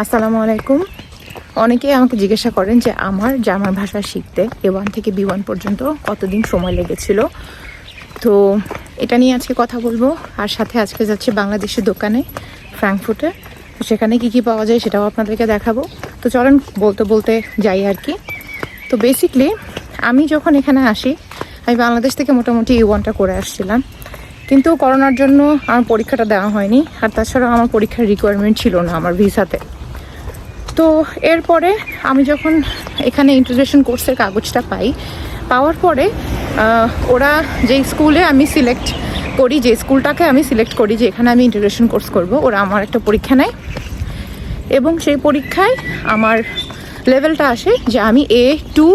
আসসালামু আলাইকুম। অনেকে আমাকে জিজ্ঞাসা করেন যে আমার জার্মান ভাষা শিখতে এ ওয়ান থেকে বি ওয়ান পর্যন্ত কতদিন সময় লেগেছিল? তো এটা নিয়ে আজকে কথা বলব। আর সাথে আজকে যাচ্ছে বাংলাদেশের দোকানে ফ্র্যাঙ্কফুটে সেখানে কি কি পাওয়া যায় সেটাও আপনাদেরকে দেখাবো। তো চলেন, বলতে বলতে যাই আর কি। তো বেসিকলি আমি যখন এখানে আসি, আমি বাংলাদেশ থেকে মোটামুটি ই ওয়ানটা করে আসছিলাম। কিন্তু করোনার জন্য আমার পরীক্ষাটা দেওয়া হয়নি। আর তাছাড়াও আমার পরীক্ষার রিকোয়ারমেন্ট ছিল না আমার ভিসাতে তো এরপরে আমি যখন এখানে ইন্টারগ্রেশন কোর্সের কাগজটা পাই, পাওয়ার পরে ওরা যে স্কুলে আমি সিলেক্ট করি, যে স্কুলটাকে আমি সিলেক্ট করি যে এখানে আমি ইন্টারগ্রেশন কোর্স করব, ওরা আমার একটা পরীক্ষা নেয়। এবং সেই পরীক্ষায় আমার লেভেলটা আসে যে আমি এ টু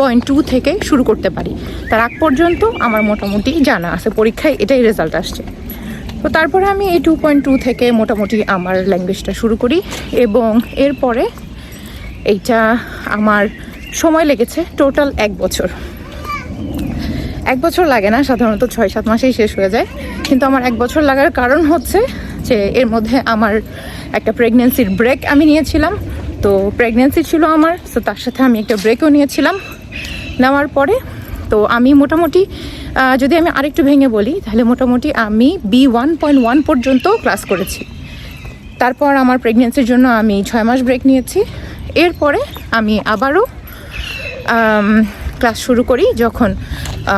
পয়েন্ট টু থেকে শুরু করতে পারি। তার আগ পর্যন্ত আমার মোটামুটি জানা আছে, পরীক্ষায় এটাই রেজাল্ট আসছে। তো তারপরে আমি এই টু পয়েন্ট টু থেকে মোটামুটি আমার ল্যাঙ্গুয়েজটা শুরু করি এবং এরপরে এইটা আমার সময় লেগেছে টোটাল এক বছর। এক বছর লাগে না, সাধারণত ছয় সাত মাসেই শেষ হয়ে যায়। কিন্তু আমার এক বছর লাগার কারণ হচ্ছে যে এর মধ্যে আমার একটা প্রেগনেন্সির ব্রেক আমি নিয়েছিলাম। তো প্রেগনেন্সি ছিল আমার তো তার সাথে আমি একটা ব্রেকও নিয়েছিলাম। নেওয়ার পরে তো আমি মোটামুটি যদি আমি আরেকটু ভেঙে বলি, তাহলে মোটামুটি আমি বি ওয়ান পয়েন্ট ওয়ান পর্যন্ত ক্লাস করেছি। তারপর আমার প্রেগনেন্সির জন্য আমি ছয় মাস ব্রেক নিয়েছি। এরপরে আমি আবারও ক্লাস শুরু করি যখন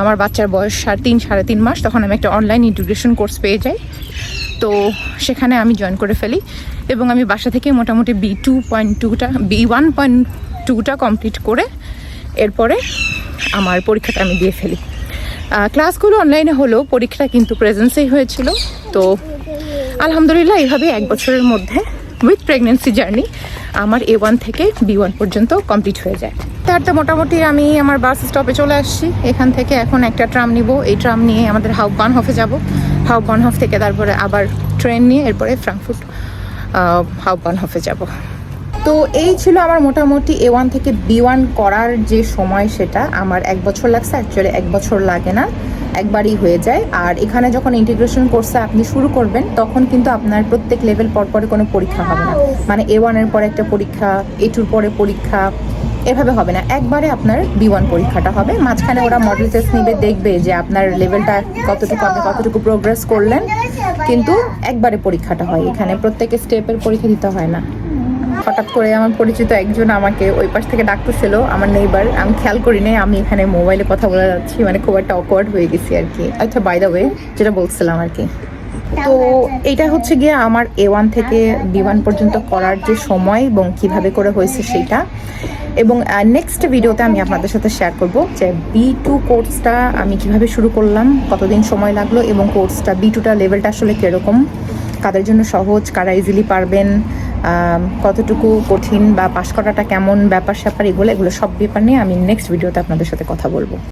আমার বাচ্চার বয়স সাড়ে তিন সাড়ে তিন মাস, তখন আমি একটা অনলাইন ইন্টিগ্রেশন কোর্স পেয়ে যাই। তো সেখানে আমি জয়েন করে ফেলি এবং আমি বাসা থেকে মোটামুটি বি টু পয়েন্ট টুটা বি ওয়ান পয়েন্ট টুটা কমপ্লিট করে এরপরে আমার পরীক্ষাটা আমি দিয়ে ফেলি। ক্লাসগুলো অনলাইনে হলেও পরীক্ষাটা কিন্তু প্রেজেন্সেই হয়েছিল। তো আলহামদুলিল্লাহ এইভাবে এক বছরের মধ্যে উইথ প্রেগনেন্সি জার্নি আমার এ ওয়ান থেকে বি ওয়ান পর্যন্ত কমপ্লিট হয়ে যায়। তার তো মোটামুটি আমি আমার বাস স্টপে চলে আসছি। এখান থেকে এখন একটা ট্রাম নিব। এই ট্রাম নিয়ে আমাদের হাউ বানহফে যাব। বানহফ থেকে তারপরে আবার ট্রেন নিয়ে এরপরে ফ্রাঙ্কফুট হাউ বানহফে যাব। তো এই ছিল আমার মোটামুটি এ ওয়ান থেকে বি ওয়ান করার যে সময় সেটা। আমার এক বছর লাগছে অ্যাকচুয়ালি এক বছর লাগে না, একবারই হয়ে যায়। আর এখানে যখন ইন্টিগ্রেশন কোর্সে আপনি শুরু করবেন, তখন কিন্তু আপনার প্রত্যেক লেভেল পর পরে কোনো পরীক্ষা হবে না। মানে এ ওয়ানের পরে একটা পরীক্ষা এ টুর পরে পরীক্ষা, এভাবে হবে না। একবারে আপনার বি ওয়ান পরীক্ষাটা হবে। মাঝখানে ওরা মডেল টেস্ট নিবে, দেখবে যে আপনার লেভেলটা কতটুকু, আপনি কতটুকু প্রোগ্রেস করলেন। কিন্তু একবারে পরীক্ষাটা হয়। এখানে প্রত্যেক স্টেপের পরীক্ষা দিতে হয় না। হঠাৎ করে আমার পরিচিত একজন আমাকে ওই পাশ থেকে ডাকতেছিল, আমার নেইবার আমি খেয়াল করি নাই আমি এখানে মোবাইলে কথা বলে যাচ্ছি মানে খুব একটা অকওয়ার্ড হয়ে গেছি আর কি। আচ্ছা বাই দ্য ওয়ে যেটা বলছিলাম আর কি। তো এটা হচ্ছে গিয়ে আমার এ ওয়ান থেকে বি ওয়ান পর্যন্ত করার যে সময় এবং কীভাবে করে হয়েছে সেটা। এবং নেক্সট ভিডিওতে আমি আপনাদের সাথে শেয়ার করব যে বি টু কোর্সটা আমি কীভাবে শুরু করলাম, কতদিন সময় লাগল এবং কোর্সটা বি টুটা লেভেলটা আসলে কীরকম, কাদের জন্য সহজ, কারা ইজিলি পারবেন কতটুকু কঠিন বা পাশ করাটা কেমন ব্যাপার স্যাপার এগুলো এগুলো সব ব্যাপার নিয়ে আমি নেক্সট ভিডিওতে আপনাদের সাথে কথা বলব।